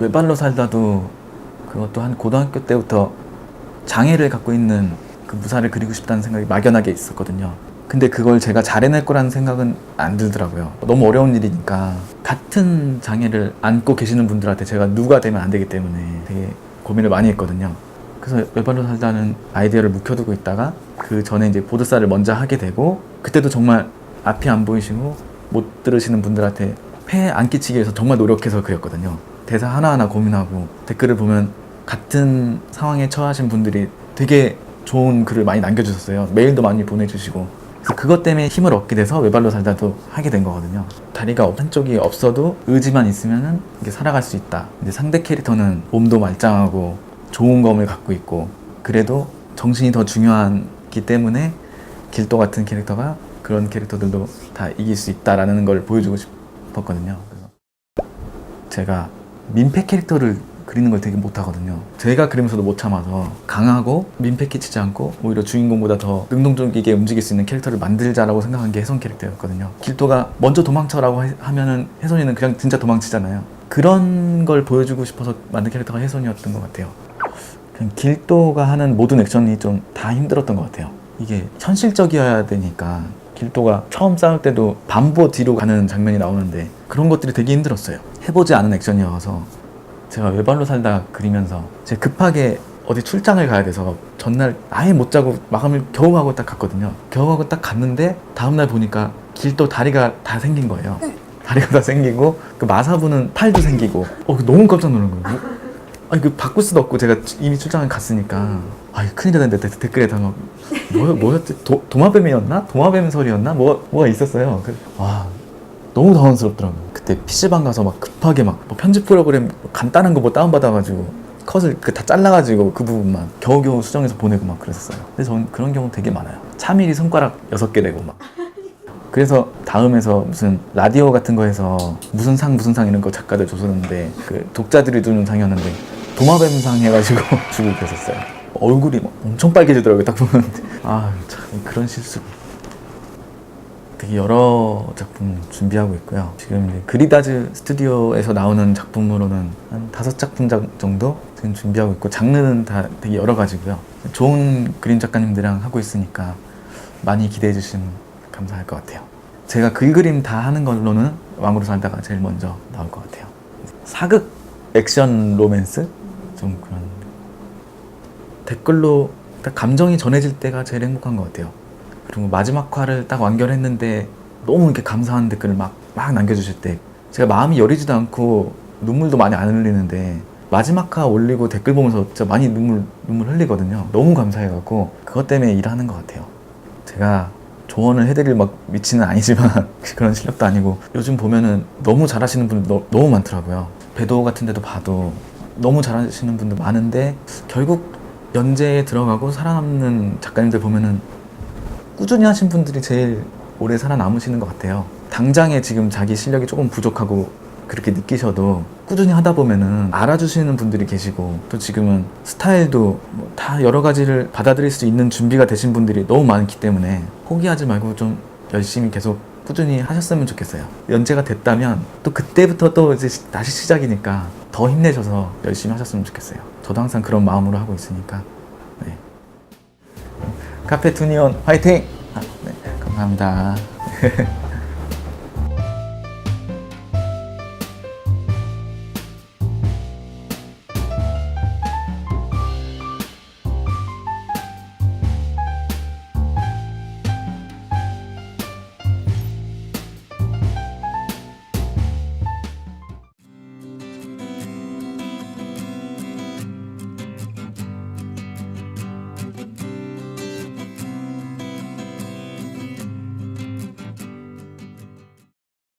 외발로 살다도 그것도 한 고등학교 때부터 장애를 갖고 있는 그 무사를 그리고 싶다는 생각이 막연하게 있었거든요. 근데 그걸 제가 잘해낼 거라는 생각은 안 들더라고요. 너무 어려운 일이니까 같은 장애를 안고 계시는 분들한테 제가 누가 되면 안 되기 때문에 되게 고민을 많이 했거든요. 그래서 외발로 살다는 아이디어를 묵혀두고 있다가 그 전에 이제 보드사를 먼저 하게 되고 그때도 정말 앞이 안 보이시고 못 들으시는 분들한테 폐안 끼치기 위해서 정말 노력해서 그렸거든요. 대사 하나하나 고민하고 댓글을 보면 같은 상황에 처하신 분들이 되게 좋은 글을 많이 남겨주셨어요. 메일도 많이 보내주시고. 그래서 그것 때문에 힘을 얻게 돼서 외발로 살다도 하게 된 거거든요. 다리가 한쪽이 없어도 의지만 있으면은 이게 살아갈 수 있다. 이제 상대 캐릭터는 몸도 말짱하고 좋은 검을 갖고 있고 그래도 정신이 더 중요하기 때문에 길도 같은 캐릭터가 그런 캐릭터들도 다 이길 수 있다라는 걸 보여주고 싶었거든요. 그래서 제가 민폐 캐릭터를 그리는 걸 되게 못하거든요. 제가 그리면서도 못 참아서 강하고 민폐 끼치지 않고 오히려 주인공보다 더 능동적이게 움직일 수 있는 캐릭터를 만들자라고 생각한 게 혜선 캐릭터였거든요. 길도가 먼저 도망쳐라고 해- 하면은 혜선이는 그냥 진짜 도망치잖아요. 그런 걸 보여주고 싶어서 만든 캐릭터가 혜선이었던 것 같아요. 그냥 길도가 하는 모든 액션이 좀 다 힘들었던 것 같아요. 이게 현실적이어야 되니까 길도가 처음 싸울 때도 반보 뒤로 가는 장면이 나오는데 그런 것들이 되게 힘들었어요. 해보지 않은 액션이어서 제가 외발로 살다 그리면서 제가 급하게 어디 출장을 가야 돼서 전날 아예 못 자고 마감을 겨우 하고 딱 갔거든요. 겨우 하고 딱 갔는데 다음날 보니까 길도 다리가 다 생긴 거예요. 다리가 다 생기고 그 마사부는 팔도 생기고 어 너무 깜짝 놀란 거예요. 뭐? 아니 그 바꿀 수도 없고 제가 이미 출장을 갔으니까 아 큰일 났는데 데- 댓글에 다막 뭐야 뭐였지 도, 도마뱀이었나 도마뱀설이었나 뭐 뭐가 있었어요. 그, 와 너무 당황스럽더라고요. 그때 PC방 가서 막 급하게 막 뭐 편집 프로그램 간단한 거 뭐 다운받아가지고 컷을 그 다 잘라가지고 그 부분만 겨우겨우 수정해서 보내고 막 그랬었어요. 근데 저는 그런 경우 되게 많아요. 3일이 손가락 6개 되고 막. 그래서 다음에서 무슨 라디오 같은 거에서 무슨 상 무슨 상 이런 거 작가들 줬었는데 그 독자들이 주는 상이었는데 도마뱀상 해가지고 주고 그랬었어요. 얼굴이 막 엄청 빨개지더라고요 딱 보면 아 참 그런 실수 되게 여러 작품 준비하고 있고요. 지금 이제 그리다즈 스튜디오에서 나오는 작품으로는 한 다섯 작품 자- 정도 지금 준비하고 있고 장르는 다 되게 여러 가지고요. 좋은 그림 작가님들이랑 하고 있으니까 많이 기대해 주시면 감사할 것 같아요. 제가 글 그림 다 하는 걸로는 왕으로 살다가 제일 먼저 나올 것 같아요. 사극 액션 로맨스 좀 그런 댓글로 딱 감정이 전해질 때가 제일 행복한 것 같아요. 그리고 마지막 화를 딱 완결했는데 너무 이렇게 감사한 댓글을 막, 막 남겨주실 때 제가 마음이 여리지도 않고 눈물도 많이 안 흘리는데 마지막 화 올리고 댓글 보면서 진짜 많이 눈물, 눈물 흘리거든요. 너무 감사해갖고 그것 때문에 일하는 것 같아요. 제가 조언을 해드릴 막 위치는 아니지만 그런 실력도 아니고 요즘 보면은 너무 잘하시는 분들 너, 너무 많더라고요. 배도 같은 데도 봐도 너무 잘하시는 분들 많은데 결국 연재에 들어가고 살아남는 작가님들 보면은 꾸준히 하신 분들이 제일 오래 살아남으시는 것 같아요. 당장에 지금 자기 실력이 조금 부족하고 그렇게 느끼셔도 꾸준히 하다 보면은 알아주시는 분들이 계시고 또 지금은 스타일도 뭐 다 여러 가지를 받아들일 수 있는 준비가 되신 분들이 너무 많기 때문에 포기하지 말고 좀 열심히 계속 꾸준히 하셨으면 좋겠어요. 연재가 됐다면 또 그때부터 또 이제 시- 다시 시작이니까 더 힘내셔서 열심히 하셨으면 좋겠어요. 저도 항상 그런 마음으로 하고 있으니까. 네. 카페 투니온 화이팅! 아, 네, 감사합니다.